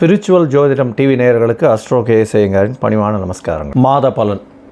Spiritual ஜோதிடம் TV நேயர்களுக்கு astro கேசேங்கரின் பணிவான நமஸ்காரங்கள். மாத பலன்.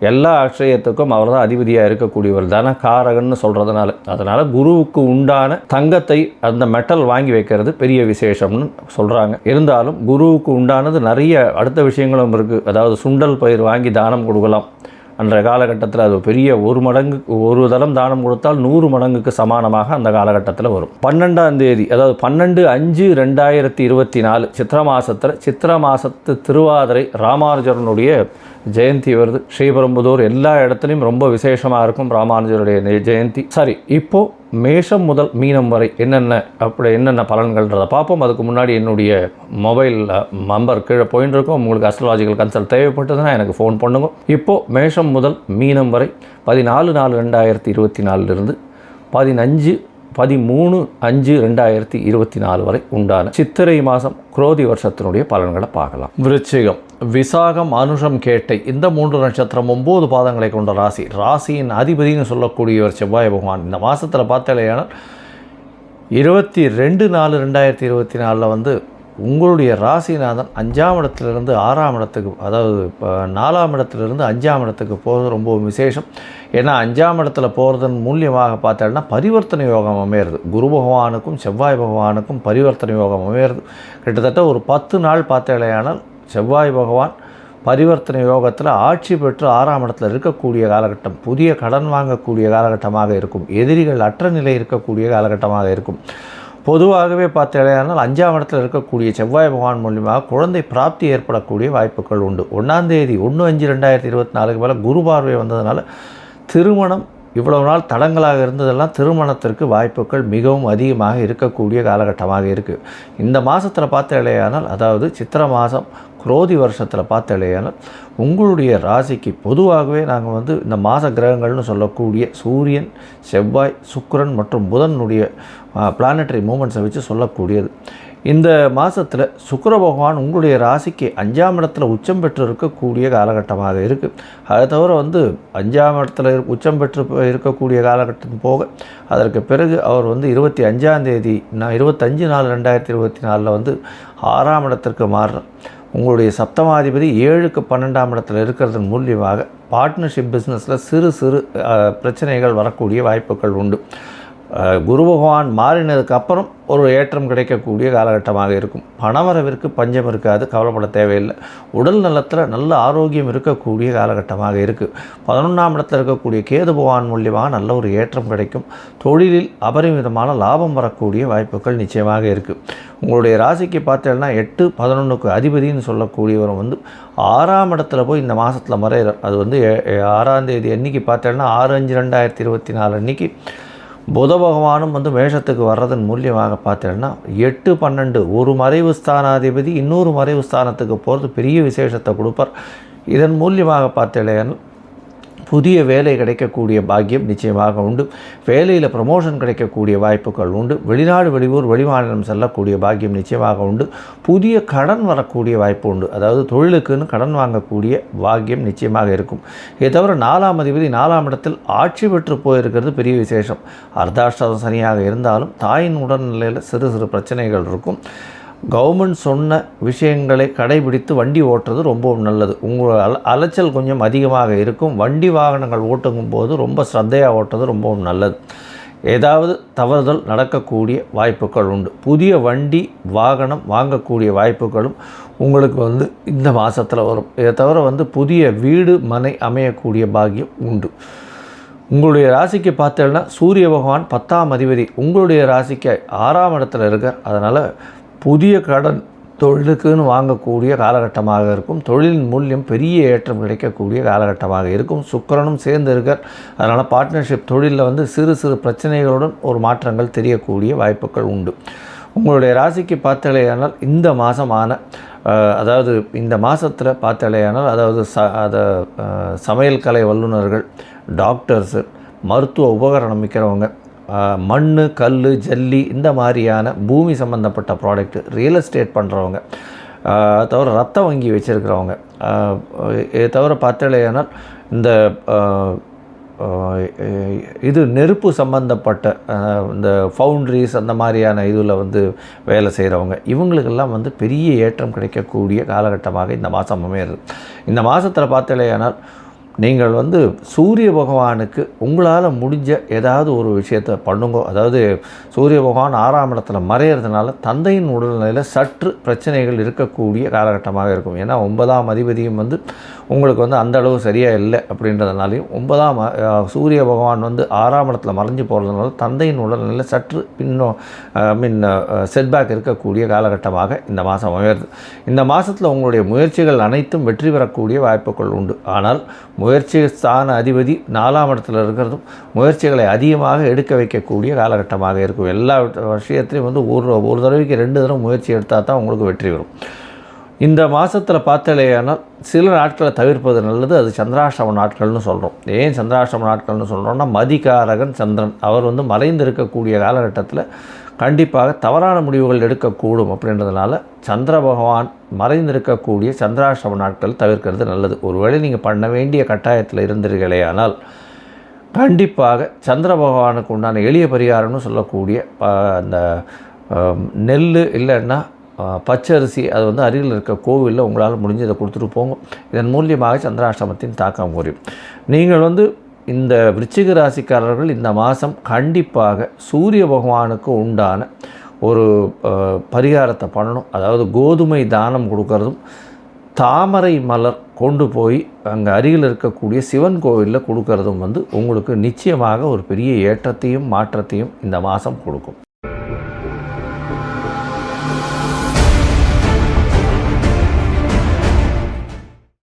எல்லா அக்ஷயத்துக்கும் அவர் தான் அதிபதியாக இருக்கக்கூடியவர் தனகாரகன்னு சொல்கிறதுனால அதனால் குருவுக்கு உண்டான தங்கத்தை அந்த மெட்டல் வாங்கி வைக்கிறது பெரிய விசேஷம்னு சொல்கிறாங்க இருந்தாலும் குருவுக்கு உண்டானது நிறைய அடுத்த விஷயங்களும் இருக்குது அதாவது சுண்டல் பயிர் வாங்கி தானம் கொடுக்கலாம். அன்றைய காலகட்டத்தில் அது பெரிய ஒரு மடங்கு ஒரு தளம் தானம் கொடுத்தால் நூறு மடங்குக்கு சமானமாக அந்த காலகட்டத்தில் வரும். பன்னெண்டாம் தேதி அதாவது பன்னெண்டு அஞ்சு ரெண்டாயிரத்தி இருபத்தி நாலு சித்திர மாதத்தில் சித்திர மாதத்து திருவாதிரை ராமானுஜரனுடைய ஜெயந்தி வருது. ஸ்ரீபெரும்புதூர் எல்லா இடத்துலையும் ரொம்ப விசேஷமாக இருக்கும். ராமானுஜருடைய ஜெயந்தி. சரி இப்போது மேஷம் முதல் மீனம் வரை என்னென்ன அப்படி என்னென்ன பலன்கள்ன்றதை பார்ப்போம். அதுக்கு முன்னாடி என்னுடைய மொபைல் நம்பர் கீழே போயின்னு இருக்கும். உங்களுக்கு அஸ்ட்ராலாஜிக்கல் கன்சல்ட் தேவைப்பட்டதுன்னா எனக்கு ஃபோன் பண்ணுங்க. இப்போது மேஷம் முதல் மீனம் வரை பதினாலு நாலு ரெண்டாயிரத்தி இருபத்தி நாலுலேருந்து பதினஞ்சு பதிமூணு அஞ்சு ரெண்டாயிரத்தி இருபத்தி நாலு வரை உண்டான சித்திரை மாதம் குரோதி வருஷத்தினுடைய பலன்களை பார்க்கலாம். விருச்சிகம். விசாகம் அனுஷம் கேட்டை இந்த மூன்று நட்சத்திரம் ஒம்பது பாதங்களை கொண்ட ராசி. ராசியின் அதிபதினு சொல்லக்கூடியவர் செவ்வாய் பகவான். இந்த மாதத்தில் பார்த்தாலேயானால் இருபத்தி ரெண்டு நாலு ரெண்டாயிரத்தி இருபத்தி நாலில் வந்து உங்களுடைய ராசிநாதன் அஞ்சாம் இடத்துலேருந்து ஆறாம் இடத்துக்கு அதாவது இப்போ நாலாம் இடத்துலேருந்து அஞ்சாம் இடத்துக்கு போகிறது ரொம்ப விசேஷம். ஏன்னா அஞ்சாம் இடத்துல போகிறதன் மூலியமாக பார்த்தோம்னா பரிவர்த்தனை யோகம் அமையிறது. குரு பகவானுக்கும் செவ்வாய் பகவானுக்கும் பரிவர்த்தனை யோகம் அமையிறது. கிட்டத்தட்ட ஒரு பத்து நாள் பார்த்தேலையானால் செவ்வாய் பகவான் பரிவர்த்தனை யோகத்தில் ஆட்சி பெற்று ஆறாம் இடத்துல இருக்கக்கூடிய காலகட்டம் புதிய கடன் வாங்கக்கூடிய காலகட்டமாக இருக்கும் எதிரிகள் அற்ற நிலை இருக்கக்கூடிய காலகட்டமாக இருக்கும். பொதுவாகவே பார்த்தீங்கன்னா அஞ்சாம் இடத்துல இருக்கக்கூடிய செவ்வாய் பகவான் மூலியமாக குழந்தை பிராப்தி ஏற்படக்கூடிய வாய்ப்புகள் உண்டு. ஒன்றாம் தேதி ஒன்று அஞ்சு ரெண்டாயிரத்தி இருபத்தி நாலுக்கு மேலே குரு பார்வை வந்ததுனால திருமணம் இவ்வளவு நாள் தடங்களாக இருந்ததெல்லாம் திருமணத்திற்கு வாய்ப்புகள் மிகவும் அதிகமாக இருக்கக்கூடிய காலகட்டமாக இருக்குது இந்த மாதத்தில் பார்த்தேலையானால் அதாவது சித்திரை மாதம் குரோதி வருஷத்தில் பார்த்தேலையானால் உங்களுடைய ராசிக்கு பொதுவாகவே நாங்கள் வந்து இந்த மாத கிரகங்கள்னு சொல்லக்கூடிய சூரியன் செவ்வாய் சுக்கரன் மற்றும் புதனுடைய பிளானட்டரி மூமெண்ட்ஸை வச்சு சொல்லக்கூடியது. இந்த மாதத்தில் சுக்கர பகவான் உங்களுடைய ராசிக்கு அஞ்சாம் இடத்துல உச்சம் பெற்று இருக்கக்கூடிய காலகட்டமாக இருக்குது அதை தவிர வந்து அஞ்சாம் இடத்துல உச்சம் பெற்று இருக்கக்கூடிய காலகட்டம் போக அதற்கு பிறகு அவர் வந்து இருபத்தி அஞ்சாம் தேதி நான் இருபத்தஞ்சு நாலு ரெண்டாயிரத்தி இருபத்தி நாலில் வந்து ஆறாம் இடத்திற்கு மாறுறார். உங்களுடைய சப்தமாதிபதி ஏழுக்கு பன்னெண்டாம் இடத்துல இருக்கிறதன் மூலியமாக பார்ட்னர்ஷிப் பிஸ்னஸில் சிறு சிறு பிரச்சனைகள் வரக்கூடிய வாய்ப்புகள் உண்டு. குரு பகவான் மாறினதுக்கு அப்புறம் ஒரு ஏற்றம் கிடைக்கக்கூடிய காலகட்டமாக இருக்கும். பணவரவிற்கு பஞ்சம் இருக்காது கவலைப்பட தேவையில்லை. உடல் நலத்தில் நல்ல ஆரோக்கியம் இருக்கக்கூடிய காலகட்டமாக இருக்குது பதினொன்றாம் இடத்தில் இருக்கக்கூடிய கேது பகவான் மூலியமாக நல்ல ஒரு ஏற்றம் கிடைக்கும். தொழிலில் அபரிமிதமான லாபம் வரக்கூடிய வாய்ப்புகள் நிச்சயமாக இருக்குது உங்களுடைய ராசிக்கு பார்த்தேன்னா எட்டு பதினொன்றுக்கு அதிபதின்னு சொல்லக்கூடியவர் வந்து ஆறாம் இடத்துல போய் இந்த மாதத்தில் மறைகிறார் அது வந்து ஆறாம் தேதி அன்னைக்கு பார்த்தேன்னா ஆறு அஞ்சு ரெண்டாயிரத்தி இருபத்தி நாலு அன்னைக்கு புத பகவானும் வந்து மேஷத்துக்கு வர்றதன் மூலியமாக பார்த்தேன்னா எட்டு பன்னெண்டு ஒரு மறைவு ஸ்தானாதிபதி இன்னொரு மறைவு ஸ்தானத்துக்கு போகிறது பெரிய விசேஷத்தை கொடுப்பார். இதன் மூலியமாக பார்த்தீங்கன்னா புதிய வேலை கிடைக்கக்கூடிய பாக்கியம் நிச்சயமாக உண்டு. வேலையில் ப்ரமோஷன் கிடைக்கக்கூடிய வாய்ப்புகள் உண்டு. வெளிநாடு வெளியூர் வெளிமாநிலம் செல்லக்கூடிய பாக்கியம் நிச்சயமாக உண்டு. புதிய கடன் வரக்கூடிய வாய்ப்பு உண்டு. அதாவது தொழிலுக்குன்னு கடன் வாங்கக்கூடிய பாக்கியம் நிச்சயமாக இருக்கும். இதை தவிர நாலாம் அதிபதி நாலாம் இடத்தில் ஆட்சி பெற்று போயிருக்கிறது பெரிய விசேஷம். அர்த்தாஷ்டமம் சனியாக இருந்தாலும் தாயின் உடல்நிலையில் சிறு சிறு பிரச்சனைகள் இருக்கும். கவர்மெண்ட் சொன்ன விஷயங்களை கடைபிடித்து வண்டி ஓட்டுறது ரொம்பவும் நல்லது. உங்கள் அல அலைச்சல் கொஞ்சம் அதிகமாக இருக்கும். வண்டி வாகனங்கள் ஓட்டுங்கும் போது ரொம்ப ஸ்ரத்தையாக ஓட்டுறது ரொம்பவும் நல்லது. ஏதாவது தவறுதல் நடக்கக்கூடிய வாய்ப்புகள் உண்டு. புதிய வண்டி வாகனம் வாங்கக்கூடிய வாய்ப்புகளும் உங்களுக்கு வந்து இந்த மாதத்தில் வரும். இதை தவிர வந்து புதிய வீடு மனை அமையக்கூடிய பாகியம் உண்டு. உங்களுடைய ராசிக்கு பார்த்தீங்கன்னா சூரிய பகவான் பத்தாம் அதிபதி. உங்களுடைய ராசிக்கு ஆறாம் இடத்துல இருக்கார். அதனால் புதிய கடன் தொழிலுக்குன்னு வாங்கக்கூடிய காலகட்டமாக இருக்கும். தொழிலின் மூலியம் பெரிய ஏற்றம் கிடைக்கக்கூடிய காலகட்டமாக இருக்கும். சுக்கிரனும் சேர்ந்து இருக்கார். அதனால் பார்ட்னர்ஷிப் தொழிலில் வந்து சிறு சிறு பிரச்சனைகளுடன் ஒரு மாற்றங்கள் தெரியக்கூடிய வாய்ப்புகள் உண்டு. உங்களுடைய ராசிக்கு பார்த்தலையானால் இந்த மாதமான அதாவது இந்த மாதத்தில் பார்த்தலையானால் அதாவது ச அதை சமையல் கலை வல்லுநர்கள் டாக்டர்ஸு மருத்துவ உபகரணம் விற்கிறவங்க மண் கல் ஜல்லி இந்த மாதிரியான பூமி சம்மந்தப்பட்ட ப்ராடக்ட்டு ரியல் எஸ்டேட் பண்ணுறவங்க தவிர ரத்த வங்கி வச்சுருக்கிறவங்க இதை தவிர பார்த்தலையானால் இந்த இது நெருப்பு சம்பந்தப்பட்ட இந்த ஃபவுண்ட்ரிஸ் அந்த மாதிரியான இதில் வந்து வேலை செய்கிறவங்க இவங்களுக்கெல்லாம் வந்து பெரிய ஏற்றம் கிடைக்கக்கூடிய காலகட்டமாக இந்த மாதம் அமையிறது. இந்த மாதத்தில் பார்த்தலையானால் நீங்கள் வந்து சூரிய பகவானுக்கு உங்களால் முடிஞ்ச ஏதாவது ஒரு விஷயத்தை பண்ணுங்க. அதாவது சூரிய பகவான் ஆறாம் இடத்துல மறையிறதுனால தந்தையின் உடல்நிலையில் சற்று பிரச்சனைகள் இருக்கக்கூடிய காலகட்டமாக இருக்கும். ஏன்னா ஒன்பதாம் அதிபதியும் வந்து உங்களுக்கு வந்து அந்த அளவு சரியாக இல்லை அப்படின்றதுனாலையும் ஒன்பதாம் சூரிய பகவான் வந்து ஆறாம் இடத்துல மறைஞ்சு போகிறதுனால தந்தையின் உடல்நிலையில் சற்று பின்னோ மீன் செட்பேக் இருக்கக்கூடிய காலகட்டமாக இந்த மாதம் அமையிறது. இந்த மாதத்தில் உங்களுடைய முயற்சிகள் அனைத்தும் வெற்றி பெறக்கூடிய வாய்ப்புகள் உண்டு. ஆனால் முயற்சி ஸ்தான அதிபதி நாலாம் இடத்துல இருக்கிறதும் முயற்சிகளை அதிகமாக எடுக்க வைக்கக்கூடிய காலகட்டமாக இருக்கும். எல்லா விஷயத்துலையும் வந்து ஒரு ஒரு தடவைக்கு ரெண்டு தடவை முயற்சி எடுத்தால் தான் உங்களுக்கு வெற்றி வரும். இந்த மாதத்தில் பார்த்தலையானால் சில நாட்களை தவிர்ப்பது நல்லது. அது சந்திராஷ்டம நாட்கள்னு சொல்கிறோம் ஏன் சந்திராஷ்டம நாட்கள்னு சொல்கிறோம்னா மதிகாரகன் சந்திரன் அவர் வந்து மறைந்து இருக்கக்கூடிய காலகட்டத்தில் கண்டிப்பாக தவறான முடிவுகள் எடுக்கக்கூடும் அப்படின்றதுனால சந்திர பகவான் மறைந்திருக்கக்கூடிய சந்திராஷ்டம நாட்கள் தவிர்க்கிறது நல்லது. ஒருவேளை நீங்கள் பண்ண வேண்டிய கட்டாயத்தில் இருந்தீர்களே ஆனால் கண்டிப்பாக சந்திர பகவானுக்கு உண்டான எளிய பரிகாரம்னு சொல்லக்கூடிய ப- அந்த நெல் இல்லைன்னா பச்சரிசி அது வந்து அருகில் இருக்க கோவிலில் உங்களால் முடிஞ்சதை கொடுத்துட்டு போங்க. இதன் மூலியமாக சந்திராஷ்டமத்தின் தாக்கம் குறையும். நீங்கள் வந்து இந்த விருச்சிக ராசிக்காரர்கள் இந்த மாதம் கண்டிப்பாக சூரிய பகவானுக்கு உண்டான ஒரு பரிகாரத்தை பண்ணணும். அதாவது கோதுமை தானம் கொடுக்கறதும் தாமரை மலர் கொண்டு போய் அங்கே அருகில் இருக்கக்கூடிய சிவன் கோவிலில் கொடுக்கறதும் வந்து உங்களுக்கு நிச்சயமாக ஒரு பெரிய ஏற்றத்தையும் மாற்றத்தையும் இந்த மாதம் கொடுக்கும்.